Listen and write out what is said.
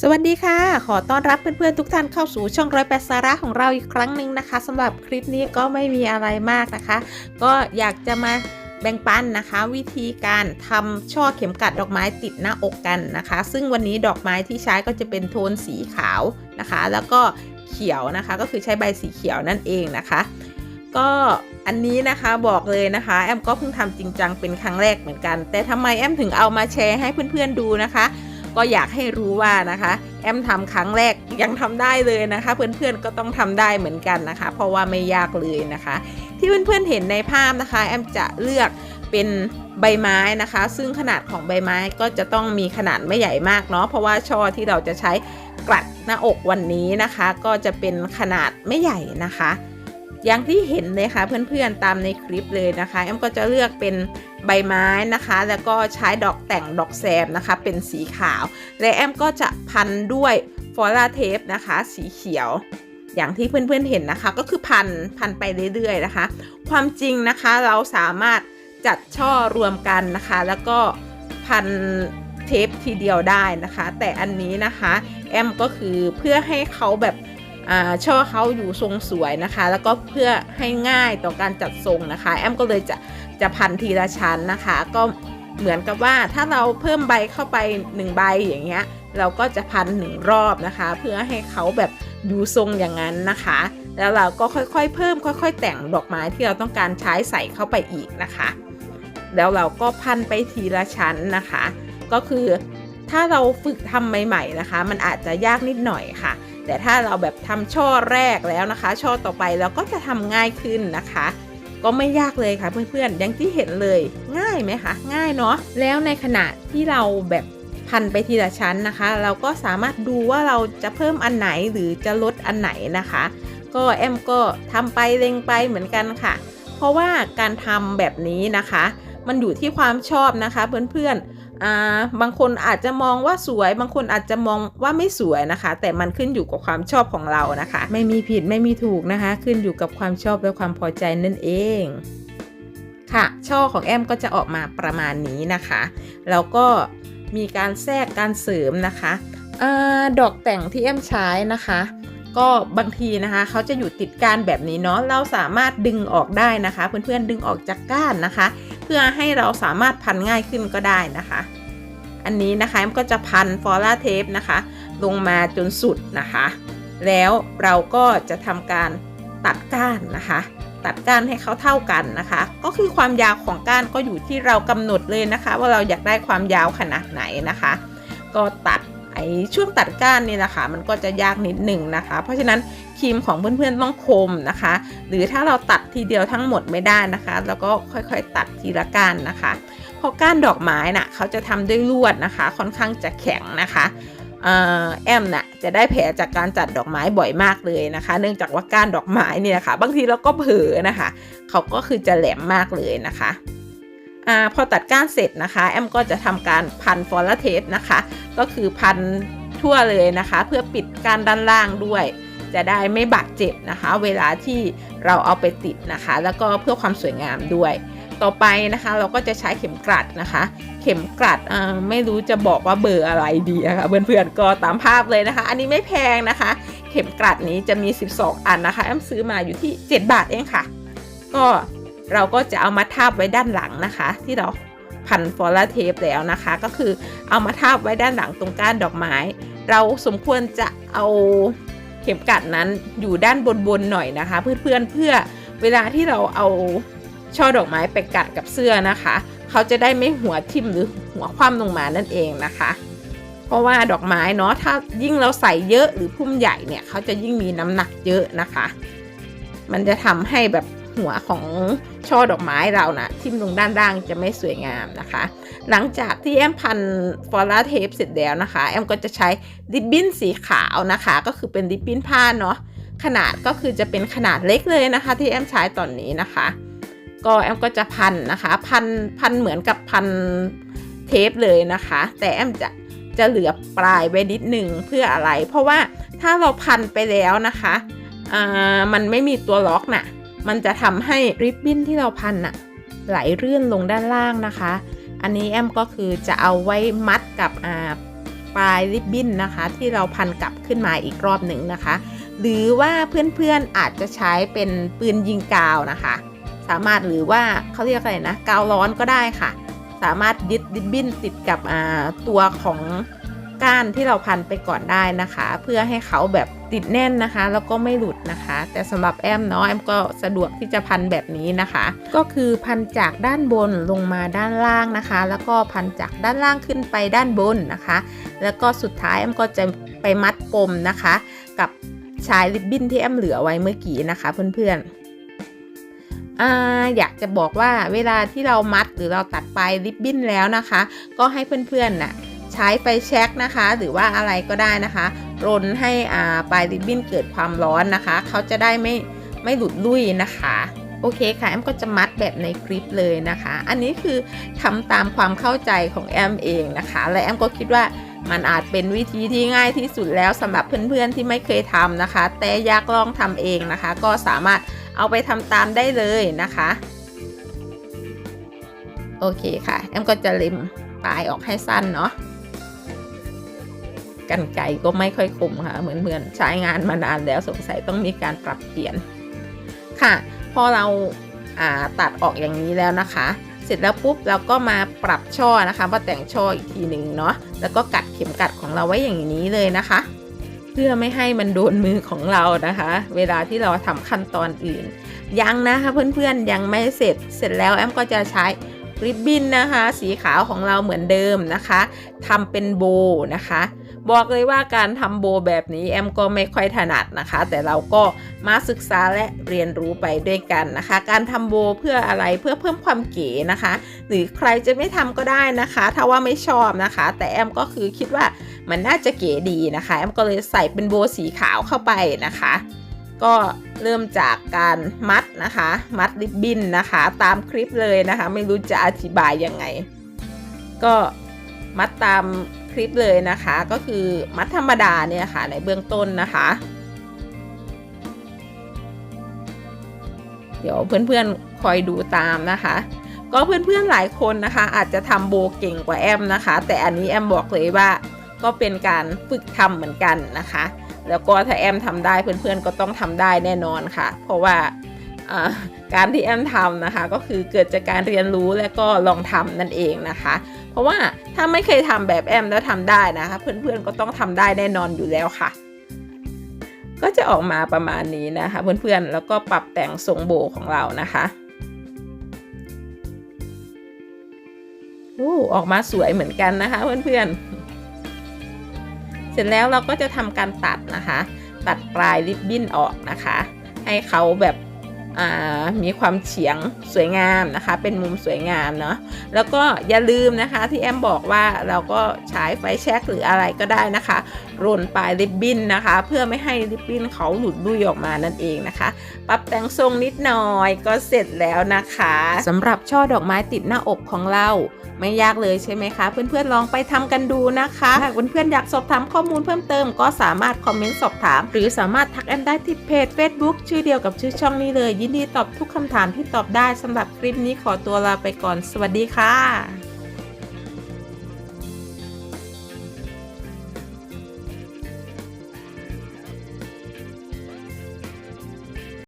สวัสดีค่ะ ขอต้อนรับเพื่อนๆทุกท่านเข้าสู่ช่องร้อยแปดสาระของเราอีกครั้งหนึ่งนะคะสำหรับคลิปนี้ก็ไม่มีอะไรมากนะคะ ก็อยากจะมาแบ่งปันนะคะ วิธีการทำช่อเข็มกัดดอกไม้ติดหน้าอกกันนะคะ ซึ่งวันนี้ดอกไม้ที่ใช้ก็จะเป็นโทนสีขาวนะคะ แล้วก็เขียวนะคะ ก็คือใช้ใบสีเขียวนั่นเองนะคะ ก็อันนี้นะคะบอกเลยนะคะ แอมก็เพิ่งทำจริงจังเป็นครั้งแรกเหมือนกัน แต่ทำไมแอมถึงเอามาแชร์ให้เพื่อนๆดูนะคะ ก็อยากให้รู้ว่านะคะ แอมทำครั้งแรกยังทำได้เลยนะคะ เพื่อนๆก็ต้องทำได้เหมือนกันนะคะ เพราะว่าไม่ยากเลยนะคะ ที่เพื่อนๆเห็นในภาพนะคะ แอมจะเลือกเป็นใบไม้นะคะ ซึ่งขนาดของใบไม้ก็จะต้องมีขนาดไม่ใหญ่มากเนาะเพราะว่าช่อที่เราจะใช้กลัดหน้าอกวันนี้นะคะ ก็จะเป็นขนาดไม่ใหญ่นะคะ อย่างที่เห็นเลยค่ะเพื่อนๆตามในคลิปเลยนะคะแอมก็จะเลือกเป็นใบไม้นะคะ แล้วก็ใช้ดอกแต่งดอกแซมนะคะ เป็นสีขาว และแอมก็จะพันด้วยฟอร่าเทปนะคะ สีเขียวอย่างที่เพื่อนๆเห็นนะคะ ก็คือพันพันไปเรื่อยๆนะคะ ความจริงนะคะเราสามารถจัดช่อรวมกันนะคะ แล้วก็พันเทปทีเดียวได้นะคะ แต่อันนี้นะคะ แอมก็คือเพื่อให้เขาแบบ ช่อเขาอยู่ทรงสวยนะคะ แล้วก็เพื่อให้ง่ายต่อการจัดทรงนะคะ แอมก็เลยจะจะพันทีละชั้นนะคะ ก็เหมือนกับว่าถ้าเราเพิ่มใบเข้าไป 1 ใบอย่างเงี้ย เราก็จะพันหนึ่งรอบนะคะ เพื่อให้เขาแบบอยู่ทรงอย่างนั้นนะคะ แล้วเราก็ค่อยๆ เพิ่มค่อย ๆ แต่งดอกไม้ที่เราต้องการใช้ใส่เข้าไปอีกนะคะ แล้วเราก็พันไปทีละชั้นนะคะ ก็คือถ้าเราฝึกทำใหม่ ๆนะคะ มันอาจจะยากนิดหน่อยค่ะ แต่ถ้าเราแบบทำช่อแรกแล้วนะคะ ช่อต่อไปเราก็จะทำง่ายขึ้นนะคะ ก็ไม่ยากเลยค่ะเพื่อนๆอย่างที่เห็นเลยง่ายไหมคะง่ายเนาะแล้วในขณะที่เราแบบพันไปทีละชั้นนะคะ เราก็สามารถดูว่าเราจะเพิ่มอันไหนหรือจะลดอันไหนนะคะ ก็แอมก็ทำไปเล็งไปเหมือนกันค่ะ เพราะว่าการทำแบบนี้นะคะ มันอยู่ที่ความชอบนะคะเพื่อนๆ อ่าบางคนอาจจะมองว่าสวย บางคนอาจจะมองว่าไม่สวยนะคะ แต่มันขึ้นอยู่กับความชอบของเรานะคะ ไม่มีผิดไม่มีถูกนะคะ ขึ้นอยู่กับความชอบและความพอใจนั่นเองค่ะ ช่อของแอมก็จะออกมาประมาณนี้นะคะ แล้วก็มีการแทรกการเสริมนะคะอดอกแต่งที่แอมใช้นะคะ ก็บางทีนะคะเขาจะอยู่ติดก้านแบบนี้เนาะ เราสามารถดึงออกได้นะคะ เพื่อนๆดึงออกจากก้านนะคะ พื่อให้เราสามารถพันง่ายขึ้นก็ได้นะคะ อันนี้นะคะแอมก็จะพันฟอร่าเทปนะคะ ลงมาจนสุดนะคะ แล้วเราก็จะทำการตัดก้านนะคะ ตัดก้านให้เขาเท่ากันนะคะ ก็คือความยาวของก้านก็อยู่ที่เรากำหนดเลยนะคะ ว่าเราอยากได้ความยาวขนาดไหนนะคะ ก็ตัด ไอช่วงตัดก้านนี่นะคะ มันก็จะยากนิดหนึ่งนะคะ เพราะฉะนั้นครีมของเพื่อนๆต้องคมนะคะ หรือถ้าเราตัดทีเดียวทั้งหมดไม่ได้นะคะ แล้วก็ค่อยๆตัดทีละก้านนะคะเพราะก้านดอกไม้น่ะเขาจะทำด้วยลวดนะคะ ค่อนข้างจะแข็งนะคะแอมน่ะจะได้แผลจากการจัดดอกไม้บ่อยมากเลยนะคะ เนื่องจากว่าก้านดอกไม้เนี่ยนะคะบางทีเราก็เผลอนะคะ เขาก็คือจะแหลมมากเลยนะคะ อพอตัดก้านเสร็จนะคะ แอมก็จะทำการพันฟอลเทปนะคะ ก็คือพันทั่วเลยนะคะ เพื่อปิดก้านด้านล่างด้วย จะได้ไม่บาดเจ็บนะคะ เวลาที่เราเอาไปติดนะคะ แล้วก็เพื่อความสวยงามด้วยต่อไปนะคะเราก็จะใช้เข็มกลัดนะคะ เข็มกลัดไม่รู้จะบอกว่าเบอร์อะไรดีนะคะเพื่อนๆก็ตามภาพเลยนะคะ อันนี้ไม่แพงนะคะ เข็มกลัดนี้จะมี 12 อันนะคะแอมซื้อมาอยู่ที่ 7 บาทเองค่ะ ก็ เราก็จะเอามาทาบไว้ด้านหลังนะคะ ที่เราพันฟอลาเทปแล้วนะคะ ก็คือเอามาทาบไว้ด้านหลังตรงก้านดอกไม้ เราสมควรจะเอาเข็มกลัดนั้นอยู่ด้านบนๆหน่อยนะคะ เพื่อนๆเพื่อเวลาที่เราเอาช่อดอกไม้ไปกัดกับเสื้อนะคะ เขาจะได้ไม่หัวทิ่มหรือหัวคว่ำลงมานั่นเองนะคะ เพราะว่าดอกไม้เนาะถ้ายิ่งเราใส่เยอะหรือพุ่มใหญ่เนี่ยเขาจะยิ่งมีน้ำหนักเยอะนะคะ มันจะทำให้แบบ หัวของช่อดอกไม้เรานะ่ะทิ่มลงด้านล่างจะไม่สวยงามนะคะ หลังจากที่แอมพันฟอร่าเทปเสร็จแล้วนะคะ แอมก็จะใช้ริบบิ้นสีขาวนะคะ ก็คือเป็นริบบิ้นผ้าเนาะขนาดก็คือจะเป็นขนาดเล็กเลยนะคะ ที่แอมใช้ตอนนี้นะคะ ก็แอมก็จะพันนะคะ พันพันเหมือนกับพันเทปเลยนะคะ แต่แอมจะจะเหลือปลายไว้นิดหนึ่งเพื่ออะไร เพราะว่าถ้าเราพันไปแล้วนะคะอ่ามันไม่มีตัวล็อกน่ะ มันจะทำให้ริบบิ้นที่เราพันน่ะไหลเรื่อนลงด้านล่างนะคะ อันนี้แอมก็คือจะเอาไว้มัดกับปลายริบบิ้นนะคะ ที่เราพันกลับขึ้นมาอีกรอบหนึ่งนะคะ หรือว่าเพื่อนๆอาจจะใช้เป็นปืนยิงกาวนะคะ สามารถหรือว่าเขาเรียกอะไรนะกาวร้อนก็ได้ค่ะ สามารถยึดริบบิ้นติดกับตัวของ ก้านที่เราพันไปก่อนได้นะคะ เพื่อให้เขาแบบติดแน่นนะคะ แล้วก็ไม่หลุดนะคะ แต่สำหรับแอมเนาะแอมก็สะดวกที่จะพันแบบนี้นะคะ ก็คือพันจากด้านบนลงมาด้านล่างนะคะ แล้วก็พันจากด้านล่างขึ้นไปด้านบนนะคะ แล้วก็สุดท้ายแอมก็จะไปมัดปมนะคะ กับชายริบบิ้นที่แอมเหลือไว้เมื่อกี้นะคะเพื่อนๆอ่าอยากจะบอกว่าเวลาที่เรามัดหรือเราตัดปลายริบบิ้นแล้วนะคะ ก็ให้เพื่อนๆน่ะ ใช้ไฟแช็กนะคะ หรือว่าอะไรก็ได้นะคะรนให้อ่าปลายริบบิ้นเกิดความร้อนนะคะ เขาจะได้ไม่ไม่หลุดลุยนะคะโอเคค่ะแอมก็จะมัดแบบในคลิปเลยนะคะ อันนี้คือทำตามความเข้าใจของแอมเองนะคะ และแอมก็คิดว่ามันอาจเป็นวิธีที่ง่ายที่สุดแล้วสำหรับเพื่อนๆที่ไม่เคยทำนะคะ แต่อยากลองทำเองนะคะ ก็สามารถเอาไปทำตามได้เลยนะคะ โอเคค่ะแอมก็จะเล็มปลายออกให้สั้นเนาะ กันไก่ก็ไม่ค่อยคมค่ะ เหมือนเหมือนใช้งานมานานแล้วสงสัยต้องมีการปรับเปลี่ยนค่ะ พอเราาตัดออกอย่างนี้แล้วนะคะ เสร็จแล้วปุ๊บเราก็มาปรับช่อนะคะมาแต่งช่ออีกทีหนึ่งเนาะแล้วก็กัดเข็มกัดของเราไว้อย่างนี้เลยนะคะ เพื่อไม่ให้มันโดนมือของเรานะคะ เวลาที่เราทำขั้นตอนอื่น ยังนะคะเพื่อนๆยังไม่เสร็จเสร็จแล้วแอมก็จะใช้ ริบบิ้นนะคะ สีขาวของเราเหมือนเดิมนะคะทำเป็นโบนะคะ บอกเลยว่าการทำโบแบบนี้แอมก็ไม่ค่อยถนัดนะคะ แต่เราก็มาศึกษาและเรียนรู้ไปด้วยกันนะคะ การทำโบเพื่ออะไรเพื่อเพิ่มความเก๋นะคะ หรือใครจะไม่ทำก็ได้นะคะ ถ้าว่าไม่ชอบนะคะ แต่แอมก็คือคิดว่ามันน่าจะเก๋ดีนะคะแอมก็เลยใส่เป็นโบสีขาวเข้าไปนะคะ ก็เริ่มจากการมัดนะคะ มัดริบบิ้นนะคะ ตามคลิปเลยนะคะ ไม่รู้จะอธิบายยังไง ก็มัดตามคลิปเลยนะคะ ก็คือมัดธรรมดาเนี่ยค่ะในเบื้องต้นนะคะ เดี๋ยวเพื่อนๆคอยดูตามนะคะ ก็เพื่อนๆหลายคนนะคะ อาจจะทำโบเก่งกว่าแอมนะคะ แต่อันนี้แอมบอกเลยว่า ก็เป็นการฝึกทำเหมือนกันนะคะ แล้วก็ถ้าแอมทำได้เพื่อนๆก็ต้องทำได้แน่นอนค่ะ เพราะว่าการที่แอมทำนะคะ ก็คือเกิดจากการเรียนรู้และก็ลองทำนั่นเองนะคะ เพราะว่าถ้าไม่เคยทำแบบแอมแล้วทำได้นะคะ เพื่อนๆก็ต้องทำได้แน่นอนอยู่แล้วค่ะ ก็จะออกมาประมาณนี้นะคะ เพื่อนๆแล้วก็ปรับแต่งทรงโบของเรานะคะโอ้ออกมาสวยเหมือนกันนะคะเพื่อนๆ ร็จแล้วเราก็จะทำการตัดนะคะ ตัดปลายริบบิ้นออกนะคะ ให้เขาแบบมีความเฉียงสวยงามนะคะ เป็นมุมสวยงามเนาะแล้วก็อย่าลืมนะคะที่แอมบอกว่าเราก็ใช้ไฟแช็กหรืออะไรก็ได้นะคะ ร่นปลายริบบิ้นนะคะ เพื่อไม่ให้ริบบิ้นเขาหลุดลุยออกมานั่นเองนะคะ ปรับแต่งทรงนิดหน่อยก็เสร็จแล้วนะคะสำหรับช่อดอกไม้ติดหน้าอกของเราไม่ยากเลยใช่ไหมคะ เพื่อนๆลองไปทำกันดูนะคะหากเพื่อนๆอยากสอบถามข้อมูลเพิ่มเติมก็สามารถคอมเมนต์สอบถาม หรือสามารถทักแอมได้ที่เพจ Facebook ชื่อเดียวกับชื่อช่องนี้เลย ยินดีตอบทุกคำถามที่ตอบได้สำหรับคลิปนี้ขอตัวลาไปก่อน สวัสดีค่ะ